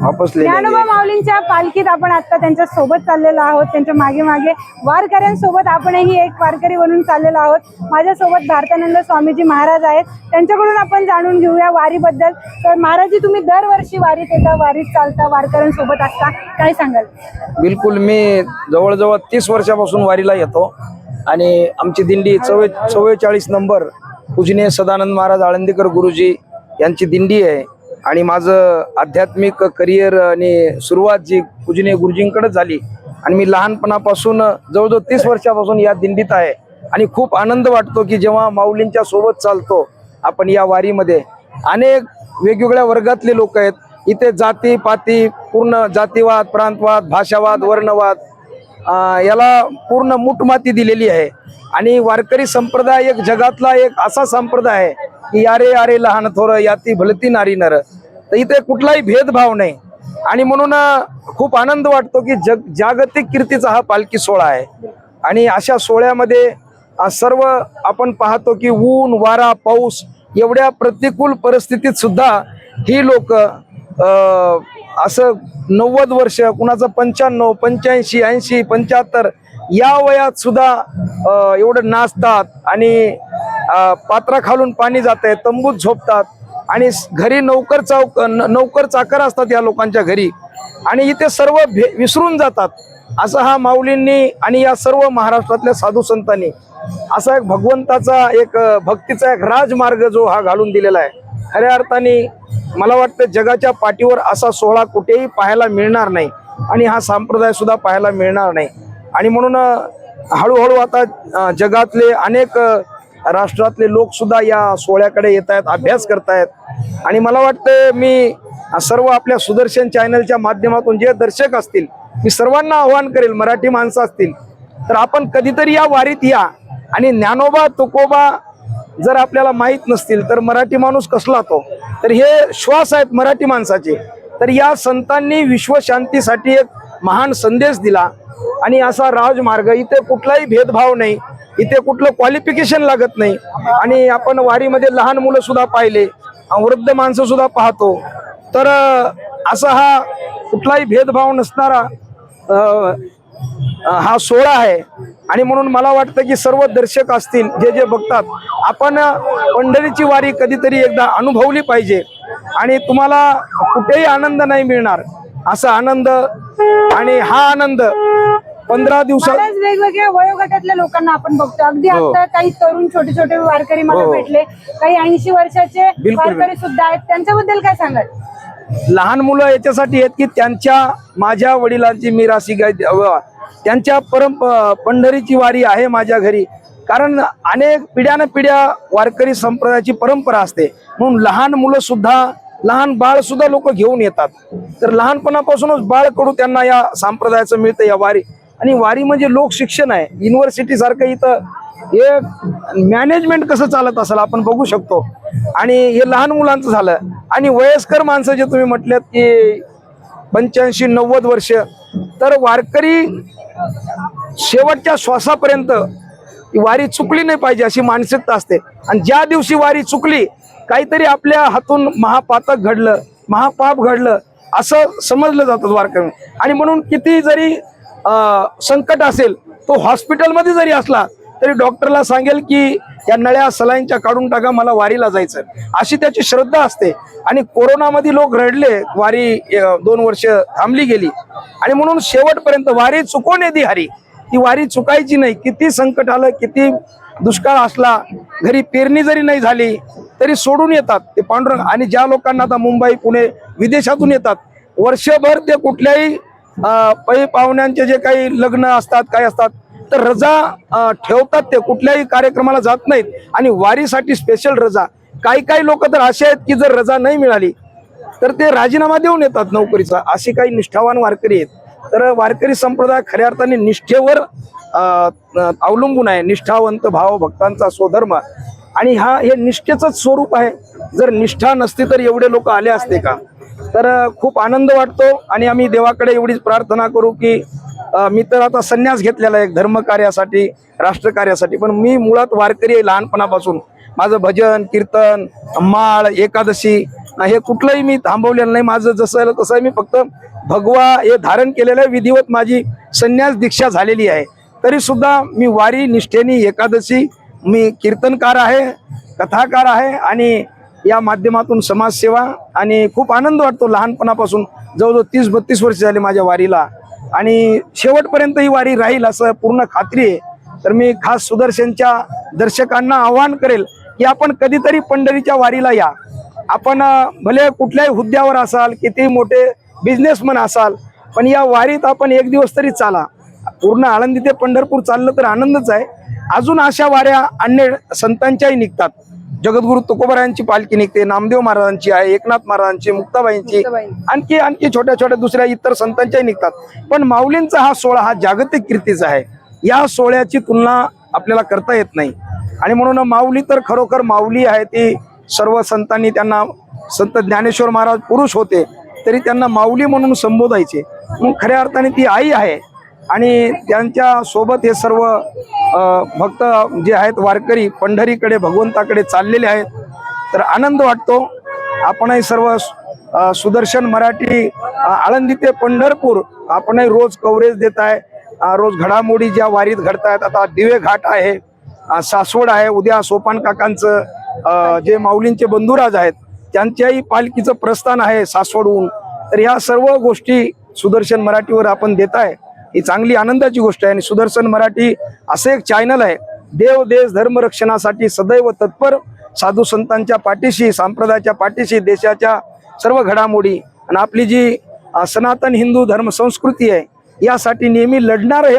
ज्ञानोबा माऊलींच्या पालखीत आपण आता त्यांच्यासोबत चाललेलो आहोत. त्यांच्या मागे मागे वारकऱ्यांसोबत आपणही एक वारकरी बनून चाललेलो आहोत. माझ्यासोबत भारतानंद स्वामीजी महाराज आहेत. त्यांच्याकडून आपण जाणून घेऊया वारीबद्दल. तर महाराजजी तुम्ही दरवर्षी वारीत येता वारीत चालता वारकऱ्यांसोबत असता. काय सांगाल? बिलकुल मी जवळजवळ तीस वर्षापासून वारीला येतो. आणि आमची दिंडी चव्वे चव्वेचाळीस नंबर पूजनीय सदानंद महाराज आळंदीकर गुरुजी यांची दिंडी आहे. आणि माझं आध्यात्मिक करिअर आणि सुरुवात जी पूजने गुरुजींकडे झाली आणि मी लहानपणापासून जवळजवळ तीस वर्षापासून या दिंडीत आहे आणि खूप आनंद वाटतो की जेव्हा माऊलींच्या सोबत चालतो आपण या वारीमध्ये. अनेक वेगवेगळ्या वर्गातले लोक आहेत. इथे जाती पाती पूर्ण जातीवाद प्रांतवाद भाषावाद वर्णवाद याला पूर्ण मुठमाती दिलेली आहे. आणि वारकरी संप्रदाय एक जगातला एक असा संप्रदाय आहे की यारे यारे लहान थोर याती भलती नारी नर. तर इथे कुठलाही भेदभाव नाही. आणि म्हणून खूप आनंद वाटतो की जग जागतिक कीर्तीचा हा पालखी सोहळा आहे. आणि अशा सोहळ्यामध्ये सर्व आपण पाहतो की ऊन वारा पाऊस एवढ्या प्रतिकूल परिस्थितीत सुद्धा ही लोक असं नव्वद वर्ष कुणाचं पंच्याण्णव पंच्याऐंशी ऐंशी पंच्याहत्तर या वयात सुद्धा एवढं नाचतात आणि पात्राखालून पात्रा खालून पाणी जात आहे तंबूत झोपतात. आणि घरी नौकर चौक न- नौकर चाकर असतात या लोकांच्या घरी. आणि इथे सर्व भे विसरून जातात. असं हा माऊलींनी आणि या सर्व महाराष्ट्रातल्या साधू संतांनी असा एक भगवंताचा एक भक्तीचा एक राजमार्ग जो हा घालून दिलेला आहे. खऱ्या अर्थाने मला वाटतं जगाच्या पाठीवर असा सोहळा कुठेही पाहायला मिळणार नाही आणि हा संप्रदाय सुद्धा पाहायला मिळणार नाही. आणि म्हणून हळूहळू आता जगातले अनेक राष्ट्रातले लोक सुद्धा या सोहळ्याकडे येत आहेत अभ्यास करतायत आणि मला वाटतं मी सर्व आपल्या सुदर्शन चॅनलच्या माध्यमातून जे दर्शक असतील मी सर्वांना आव्हान करेल मराठी माणसं असतील तर आपण कधीतरी या वारीत या. आणि ज्ञानोबा तुकोबा जर आपल्याला माहीत नसतील तर मराठी माणूस कसला तो? तर हे श्वास आहेत मराठी माणसाचे. तर या संतांनी विश्वशांतीसाठी एक महान संदेश दिला. आणि असा राजमार्ग इथे कुठलाही भेदभाव नाही. इथे कुठलं क्वालिफिकेशन लागत नाही. आणि आपण वारीमध्ये लहान मुलं सुद्धा पाहिले वृद्ध माणसं सुद्धा पाहतो. तर असा हा कुठलाही भेदभाव नसणारा हा सोहळा आहे. आणि म्हणून मला वाटतं की सर्व दर्शक असतील जे जे बघतात आपण पंढरीची वारी कधीतरी एकदा अनुभवली पाहिजे. आणि तुम्हाला कुठेही आनंद नाही मिळणार असा आनंद आणि हा आनंद पंधरा दिवसात वेगवेगळ्या वयोगटातल्या लोकांना आपण बघतो. अगदी हो. आता काही तरुण छोटे छोटे वारकरी मला हो. भेटले. काही ऐंशी वर्षाचे बिलकुल. वारकरी सुद्धा आहेत. त्यांच्याबद्दल काय सांगाल? लहान मुलं याच्यासाठी आहेत की त्यांच्या माझ्या वडिलांची मी राशी गाय त्यांच्या परम पंढरीची वारी आहे माझ्या घरी. कारण अनेक पिढ्यान पिढ्या वारकरी संप्रदायाची परंपरा असते. म्हणून लहान मुलं सुद्धा लहान बाळ सुद्धा लोक घेऊन येतात. तर लहानपणापासूनच बाळ कडू त्यांना या संप्रदायाचं मिळतं या वारी. आणि वारी म्हणजे लोक शिक्षण आहे. युनिव्हर्सिटी सारखं इथं हे मॅनेजमेंट कसं चालत असेल आपण बघू शकतो. आणि हे लहान मुलांचं झालं. आणि वयस्कर माणसं जे तुम्ही म्हटल्यात की पंच्याऐंशी नव्वद वर्ष तर वारकरी शेवटच्या श्वासापर्यंत वारी चुकली नाही पाहिजे अशी मानसिकता असते. आणि ज्या दिवशी वारी चुकली काहीतरी आपल्या हातून महापातक घडलं महापाप घडलं असं समजलं जातं वारकरी. आणि म्हणून किती जरी संकट असेल तो हॉस्पिटलमध्ये जरी असला तरी डॉक्टरला सांगेल की या नळ्या सलाईनच्या काढून टाका मला वारीला जायचं अशी त्याची श्रद्धा असते. आणि कोरोनामध्ये लोक रडले वारी दोन वर्ष थांबली गेली. आणि म्हणून शेवटपर्यंत वारी चुकून येते हरी. ती वारी चुकायची नाही. किती संकट आलं किती दुष्काळ असला घरी पेरणी जरी नाही झाली तरी सोडून येतात ते पांडुरंग. आणि ज्या लोकांना आता मुंबई पुणे विदेशातून येतात वर्षभर ते कुठल्याही पै पाहुण्यांचे जे काही लग्न असतात काय असतात तर रजा ठेवतात ते. कुठल्याही कार्यक्रमाला जात नाहीत. आणि वारीसाठी स्पेशल रजा. काही काही लोक तर असे आहेत की जर रजा नाही मिळाली तर ते राजीनामा देऊन येतात नोकरीचा. अशी काही निष्ठावान वारकरी आहेत. तर वारकरी संप्रदाय खऱ्या अर्थाने निष्ठेवर अवलंबून आहे. निष्ठावंत भाव भक्तांचा स्वधर्म. आणि हा हे निष्ठेचंच स्वरूप आहे. जर निष्ठा नसती तर एवढे लोक आले असते का? तर खूप आनंद वाटतो आणि आम्ही देवाकडे एवढीच प्रार्थना करू की मी तर आता संन्यास घेतलेला आहे धर्मकार्यासाठी राष्ट्रकार्यासाठी. पण मी मुळात वारकरी आहे लहानपणापासून. माझं भजन कीर्तन माळ एकादशी हे कुठलंही मी थांबवलेलं नाही. माझं जसं तसं आहे मी फक्त भगवा हे धारण केलेलं आहे. विधिवत माझी संन्यास दीक्षा झालेली आहे. तरी सुद्धा मी वारी निष्ठेनी एकादशी मी कीर्तनकार आहे कथाकार आहे आणि या माध्यमातून समाजसेवा आणि खूप आनंद वाटतो लहानपणापासून. जवळजवळ तीस बत्तीस वर्ष झाले माझ्या वारीला. आणि शेवटपर्यंत ही वारी राहील असं पूर्ण खात्री आहे. तर मी खास सुदर्शनच्या दर्शकांना आवाहन करेल की आपण कधीतरी पंढरीच्या वारीला या. आपण भले कुठल्याही हुद्द्यावर असाल किती मोठे बिझनेसमन असाल पण या वारीत आपण एक दिवस तरी चाला. पूर्ण आळंदी ते पंढरपूर चाललं तर आनंदच आहे. अजून अशा वाऱ्या अन्य संतांच्याही निघतात. जगद्गुरु तुकोबरायांची पालखी निघते नामदेव महाराजांची आहे एकनाथ महाराजांची मुक्ताबाईंची आणखी आणखी छोट्या छोट्या दुसऱ्या इतर संतांच्याही निघतात. पण माऊलींचा हा सोहळा हा जागतिक कीर्तीचा आहे. या सोहळ्याची तुलना आपल्याला करता येत नाही. आणि म्हणून माऊली तर खरोखर माऊली आहे ती सर्व संतांनी त्यांना संत ज्ञानेश्वर महाराज पुरुष होते तरी त्यांना माऊली म्हणून संबोधायचे. मग खऱ्या अर्थाने ती आई आहे आणि त्यांच्यासोबत हे सर्व भक्त जे आहेत वारकरी पंढरीकडे भगवंताकडे चाललेले आहेत. तर आनंद वाटतो. आपणही सर्व सुदर्शन मराठी आळंदी ते पंढरपूर आपणही रोज कव्हरेज देत आहे. रोज घडामोडी ज्या वारीत घडतायत आता दिवे घाट आहे सासवड आहे उद्या सोपान काकांचं जे माऊलींचे बंधुराज आहेत त्यांच्याही पालखीचं प्रस्थान आहे सासवडहून. तर या सर्व गोष्टी सुदर्शन मराठीवर आपण देताय ही चांगली आनंदाची गोष्ट आहे. आणि सुदर्शन मराठी असं एक चॅनल आहे. देव देश धर्मरक्षणासाठी सदैव तत्पर साधू संतांच्या पाठीशी संप्रदायाच्या पाठीशी देशाच्या सर्व घडामोडी आणि आपली जी सनातन हिंदू धर्म संस्कृती आहे यासाठी नेहमी लढणारं हे